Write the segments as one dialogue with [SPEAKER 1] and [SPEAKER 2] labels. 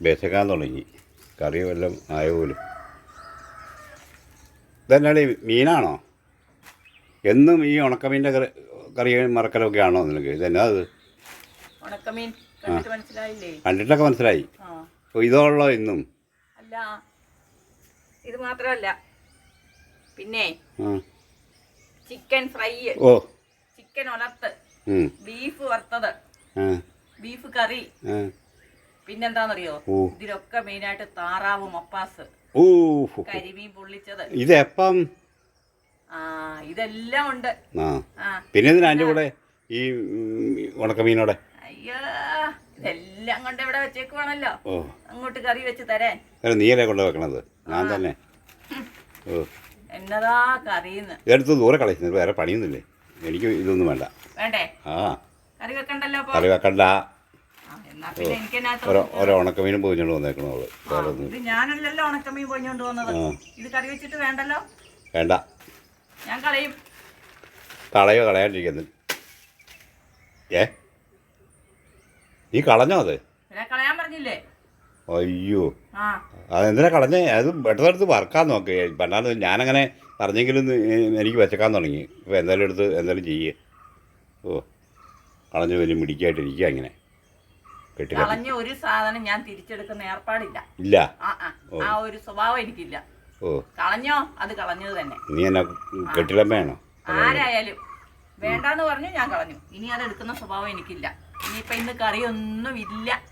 [SPEAKER 1] വിശക്കാൻ തുടങ്ങി. കറി വല്ലതും ആയ പോലും ഇതെന്നാടി മീനാണോ? എന്നും ഈ ഉണക്കമീന്റെ കറി കറി മറക്കലൊക്കെ ആണോ നിനക്ക്? ഇതെന്നാ അത്?
[SPEAKER 2] ഉണക്കമീൻ
[SPEAKER 1] കണ്ടിട്ടൊക്കെ മനസ്സിലായി. ഇതുള്ളോ ഇന്നും?
[SPEAKER 2] അല്ല ഇത് മാത്രമല്ല. പിന്നെ ചിക്കൻ ഫ്രൈ.
[SPEAKER 1] ഓ.
[SPEAKER 2] ചിക്കൻ ഉലർത്ത്
[SPEAKER 1] ഉം,
[SPEAKER 2] ബീഫ് വറുത്തത്. Beef curry. പിന്നെന്താണെന്നറിയോ. ഇതിലൊക്കെ മെയിനായിട്ട് താറാവ് മപ്പാസ്. കരിമീൻ പൊള്ളിച്ചത്.
[SPEAKER 1] ഇതെപ്പം?
[SPEAKER 2] ആ ഇതെല്ലാം ഉണ്ട്.
[SPEAKER 1] പിന്നെ കൂടെ ഈ ഉണക്കമീനോടെ?
[SPEAKER 2] അയ്യോ ഇതെല്ലാം കൊണ്ട് ഇവിടെ വെച്ചേക്കുവാണല്ലോ. അങ്ങോട്ട് കറി വെച്ച് തരാൻ.
[SPEAKER 1] നീയല്ലേ കൊണ്ട് വെക്കണത്? ഞാൻ തന്നെ.
[SPEAKER 2] എന്നതാ കറിന്ന്.
[SPEAKER 1] ഇതെടുത്ത് ദൂരെ കളയുന്നത് വേറെ പണിയൊന്നുമില്ലേ? എനിക്ക് ഇതൊന്നും വേണ്ട.
[SPEAKER 2] വേണ്ടേ?
[SPEAKER 1] ആ.
[SPEAKER 2] കറി വെക്കണ്ടല്ലോ
[SPEAKER 1] കറി വെക്കണ്ട. ഓരോ ഉണക്കമീനും പോയിച്ചോണ്ട് വന്നേക്കണോ അവൾ. വേറെ ഒന്നും
[SPEAKER 2] ഇത് ഞാനല്ലല്ലോ ഉണക്കമീൻ പൊഞ്ഞോണ്ട് വന്നത്.
[SPEAKER 1] ആ.
[SPEAKER 2] ഇത് കറി വെച്ചിട്ട് വേണ്ടല്ലോ?
[SPEAKER 1] വേണ്ട.
[SPEAKER 2] ഞാൻ കളയും.
[SPEAKER 1] കളയോ കളയാണ്ടിരിക്കുന്നു ഏ? നീ കളഞ്ഞോ അത്?
[SPEAKER 2] പിന്നെ കളയാൻ പറഞ്ഞില്ലേ?
[SPEAKER 1] അയ്യോ.
[SPEAKER 2] ആ.
[SPEAKER 1] അതെന്തിനാ കളഞ്ഞേ? അത് പെട്ടെന്നെടുത്ത് വറക്കാൻ നോക്ക്. പണ്ടാന്ന് ഞാനങ്ങനെ പറഞ്ഞെങ്കിലും നി- എനിക്ക് വെച്ചേക്കാൻ തുടങ്ങി. ഇപ്പോൾ എന്തായാലും എടുത്ത് എന്തായാലും ചെയ്യേ. ഓ കളഞ്ഞ് വലിയ മിടിക്കായിട്ടിരിക്കുക ഇങ്ങനെ. കെട്ടി
[SPEAKER 2] കളഞ്ഞ ഒരു സാധനം ഞാൻ തിരിച്ചെടുക്കുന്ന ഏർപ്പാടില്ല.
[SPEAKER 1] ഇല്ല.
[SPEAKER 2] ആ ആ ആ ഒരു സ്വഭാവം എനിക്കില്ല.
[SPEAKER 1] ഓ.
[SPEAKER 2] കളഞ്ഞോ? അത് കളഞ്ഞത് തന്നെ.
[SPEAKER 1] നീ എന്നാ കെട്ടിടമ്മയാണോ?
[SPEAKER 2] ആരായാലും. വേണ്ടാന്ന് പറഞ്ഞു ഞാൻ കളഞ്ഞു. ഇനി അത് എടുക്കുന്ന സ്വഭാവം എനിക്കില്ല. ഇനിയിപ്പൊ ഇന്ന് കറിയൊന്നും ഇല്ല.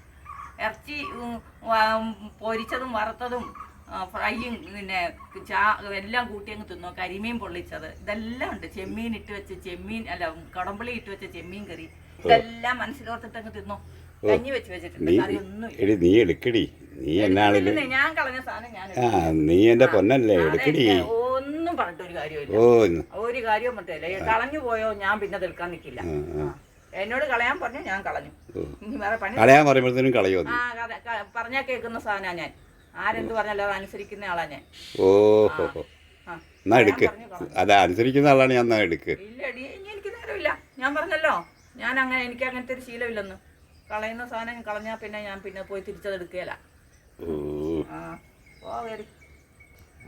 [SPEAKER 2] ഇറച്ചി ഉം, വ- പൊരിച്ചതും വറുത്തതും ആ, ഫ്രൈയും പിന്നെ ചാ എല്ലാം കൂട്ടി അങ്ങ് തിന്നു. കരിമീൻ പൊള്ളിച്ചത്. ഇതെല്ലാം ഉണ്ട്. ചെമ്മീൻ ഇട്ട് വെച്ച ചെമ്മീൻ അല്ല കടമ്പളി ഇട്ട് വെച്ച ചെമ്മീൻ കറി. ഇതെല്ലാം മനസ്സിലോർത്തിട്ട് അങ്ങ് തിന്നു. കഞ്ഞി വെച്ച് വെച്ചിട്ടുണ്ട്.
[SPEAKER 1] നീ
[SPEAKER 2] കറിയൊന്നും ഇല്ല.
[SPEAKER 1] എടി നീ എടുക്കടി. നീ
[SPEAKER 2] എന്നാളിൽ ഞാൻ കളഞ്ഞ സാധനം ഞാൻ
[SPEAKER 1] ആ നീ എന്റെ പൊന്നല്ലേ എടുക്കടി.
[SPEAKER 2] ഒന്നും പറഞ്ഞിട്ടൊരു കാര്യമില്ല
[SPEAKER 1] ഓ ഇന്ന്.
[SPEAKER 2] ഒരു കാര്യവും പറ്റില്ല കളഞ്ഞു പോയോ ഞാൻ പിന്നെ തീർക്കാൻ നിൽക്കില്ല
[SPEAKER 1] ആ.
[SPEAKER 2] എന്നോട് കളയാൻ പറഞ്ഞു ഞാൻ കളഞ്ഞു. ഇനി വേറെ പണി
[SPEAKER 1] കളയാൻ പറയുമ്പോഴത്തേനും കളയോ നീ?
[SPEAKER 2] ആ കഥ- ക- പറഞ്ഞാ കേൾക്കുന്ന സാധനമാണ് ഞാൻ. ആരെന്ത് പറഞ്ഞാലും അത് അനുസരിക്കുന്ന ആളാ ഞാൻ.
[SPEAKER 1] ഓ ഹോ ഹോ.
[SPEAKER 2] ആ.
[SPEAKER 1] എന്നാ എടുക്ക്.
[SPEAKER 2] പറഞ്ഞു കളഞ്ഞു.
[SPEAKER 1] അല്ല അനുസരിക്കുന്ന ആളാണ് ഞാൻ എന്നാ എടുക്ക്.
[SPEAKER 2] ഇല്ല ഇനി എനിക്ക് നേരമില്ല. ഞാൻ പറഞ്ഞല്ലോ. ഞാൻ അങ്ങനെ എനിക്ക് അങ്ങനത്തെ ഒരു ശീലമില്ലെന്ന്. കളയുന്ന സാധനം കളഞ്ഞാൽ പിന്നെ ഞാൻ പിന്നെ പോയി തിരിച്ചതെടുക്കുകയില്ല ആ വരും